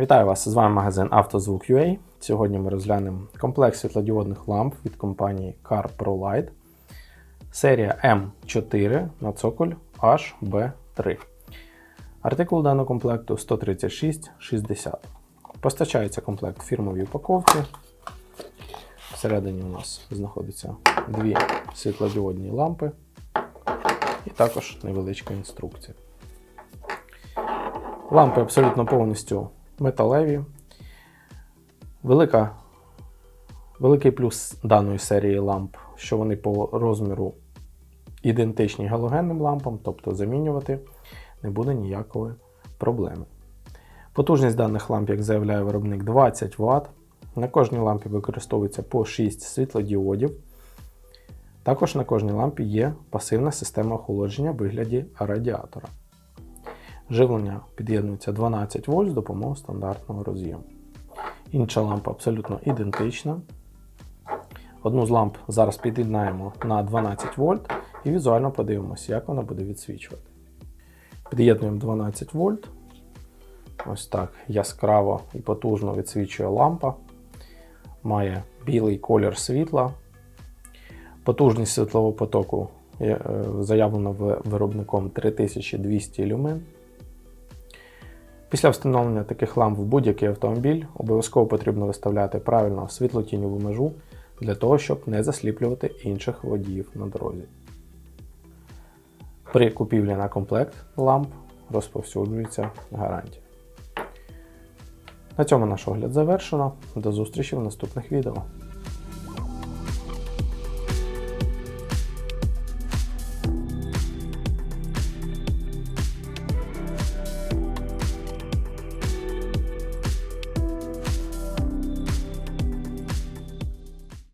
Вітаю вас! З вами магазин «Автозвук.UA». Сьогодні ми розглянемо комплект світлодіодних ламп від компанії Car Pro Light. Серія M4 на цоколь HB3. Артикул даного комплекту 13660. Постачається комплект в фірмовій упаковці. Всередині у нас знаходяться дві світлодіодні лампи і також невеличка інструкція. Лампи абсолютно повністю металеві. Велика, великий плюс даної серії ламп, що вони по розміру ідентичні галогенним лампам, тобто замінювати не буде ніякої проблеми. Потужність даних ламп, як заявляє виробник, 20 Вт. На кожній лампі використовується по 6 світлодіодів. Також на кожній лампі є пасивна система охолодження в вигляді радіатора. Живлення під'єднується 12 вольт з допомогою стандартного роз'єму. Інша лампа абсолютно ідентична. Одну з ламп зараз під'єднаємо на 12 вольт і візуально подивимося, як вона буде відсвічувати. Під'єднуємо 12 вольт. Ось так яскраво і потужно відсвічує лампа. Має білий колір світла. Потужність світлового потоку е, заявлена виробником 3200 люмен. Після встановлення таких ламп в будь-який автомобіль обов'язково потрібно виставляти правильно світлотіньову межу для того, щоб не засліплювати інших водіїв на дорозі. При купівлі на комплект ламп розповсюджується гарантія. На цьому наш огляд завершено. До зустрічі в наступних відео.